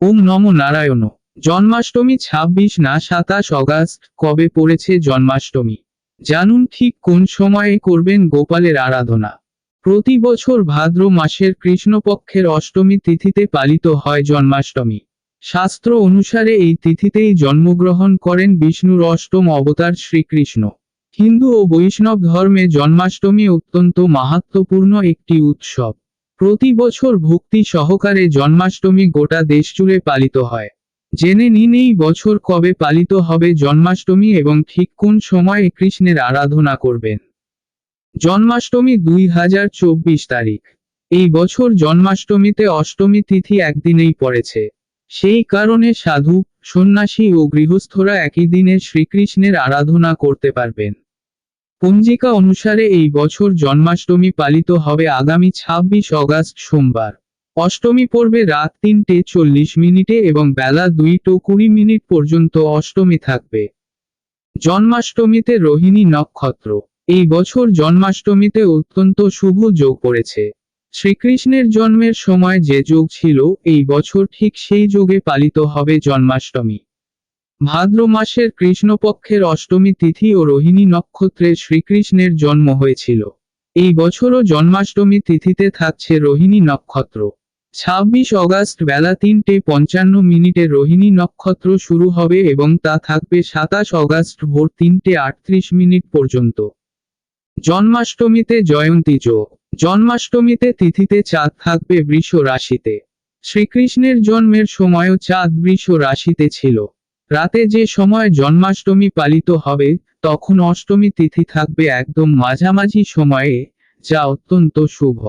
ওম নম নারায়ণ। জন্মাষ্টমী ছাব্বিশ না সাতাশ অগাস্ট কবে পড়েছে জন্মাষ্টমী? জানুন ঠিক কোন সময়ে করবেন গোপালের আরাধনা। প্রতি বছর ভাদ্র মাসের কৃষ্ণপক্ষের অষ্টমী তিথিতে পালিত হয় জন্মাষ্টমী। শাস্ত্র অনুসারে এই তিথিতেই জন্মগ্রহণ করেন বিষ্ণুর অষ্টম অবতার শ্রীকৃষ্ণ। হিন্দু ও বৈষ্ণব ধর্মে জন্মাষ্টমী অত্যন্ত মাহাত্ম্যপূর্ণ একটি উৎসব। প্রতি বছর ভক্তি সহকারে জন্মাষ্টমী গোটা দেশ জুড়ে পালিত হয়। জেনে নিন এই বছর কবে পালিত হবে জন্মাষ্টমী এবং ঠিক কোন সময়ে কৃষ্ণের আরাধনা করবেন। জন্মাষ্টমী দুই হাজার চব্বিশ তারিখ। এই বছর জন্মাষ্টমীতে অষ্টমী তিথি একদিনেই পড়েছে। সেই কারণে সাধু, সন্ন্যাসী ও গৃহস্থরা একই দিনে শ্রীকৃষ্ণের আরাধনা করতে পারবেন। পঞ্জিকা অনুসারে এই বছর জন্মাষ্টমী পালিত হবে আগামী ছাব্বিশ অগাস্ট সোমবার। অষ্টমী পড়বে রাত তিনটে চল্লিশ মিনিটে এবং বেলা দুইটো কুড়ি মিনিট পর্যন্ত অষ্টমী থাকবে। জন্মাষ্টমীতে রোহিণী নক্ষত্র। এই বছর জন্মাষ্টমীতে অত্যন্ত শুভ যোগ পড়েছে শ্রীকৃষ্ণের জন্মের সময় যে যোগ ছিল, এই বছর ঠিক সেই যোগে পালিত হবে জন্মাষ্টমী। ভাদ্র মাসের কৃষ্ণপক্ষের অষ্টমী তিথি ও রোহিণী নক্ষত্রে শ্রীকৃষ্ণের জন্ম হয়েছিল। এই বছরও জন্মাষ্টমী তিথিতে থাকছে রোহিণী নক্ষত্র। ছাব্বিশ অগাস্ট বেলা তিনটে পঞ্চান্ন মিনিটে রোহিণী নক্ষত্র শুরু হবে এবং তা থাকবে সাতাশ অগাস্ট ভোর তিনটে আটত্রিশ মিনিট পর্যন্ত। জন্মাষ্টমীতে জয়ন্তী যোগ। জন্মাষ্টমীতে তিথিতে চাঁদ থাকবে বৃষ রাশিতে। শ্রীকৃষ্ণের জন্মের সময়ও চাঁদ বৃষ রাশিতে ছিল। রাতে যে সময় জন্মাষ্টমী পালিত হবে, তখন অষ্টমী তিথি থাকবে একদম মাঝামাঝি সময়ে, যা অত্যন্ত শুভ।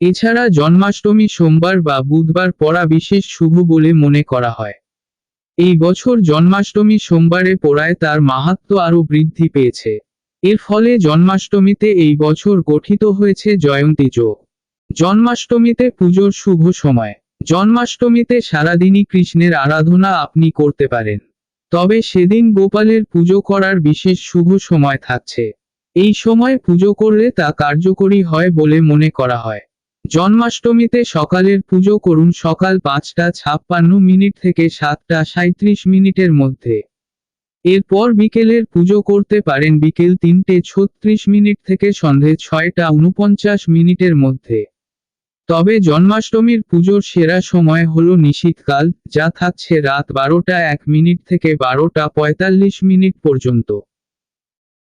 এছাড়া জন্মাষ্টমী সোমবার বা বুধবার পড়া বিশেষ শুভ বলে মনে করা হয়। এই বছর জন্মাষ্টমী সোমবারে পড়ায় তার মাহাত্ম্য আরও বৃদ্ধি পেয়েছে। এর ফলে জন্মাষ্টমীতে এই বছর গঠিত হয়েছে জয়ন্তী যোগ। জন্মাষ্টমীতে পুজোর শুভ সময়। জন্মাষ্টমীতে সারাদিনই কৃষ্ণের আরাধনা আপনি করতে পারেন। তবে সেদিন গোপালের পুজো করার বিশেষ শুভ সময় থাকছে। এই সময় পুজো করলে তা কার্যকরী হয় বলে মনে করা হয়। জন্মাষ্টমীতে সকালের পুজো করুন সকাল পাঁচটা ছাপ্পান্ন মিনিট থেকে সাতটা সাঁত্রিশ মিনিটের মধ্যে। এরপর বিকেলের পুজো করতে পারেন বিকেল তিনটে ছত্রিশ মিনিট থেকে সন্ধে ছয়টা উনপঞ্চাশ মিনিটের মধ্যে। তবে জন্মাষ্টমীর পুজোর সেরা সময় হল নিশীতকাল, যা থাকছে রাত বারোটা এক মিনিট থেকে বারোটা পঁয়তাল্লিশ মিনিট পর্যন্ত।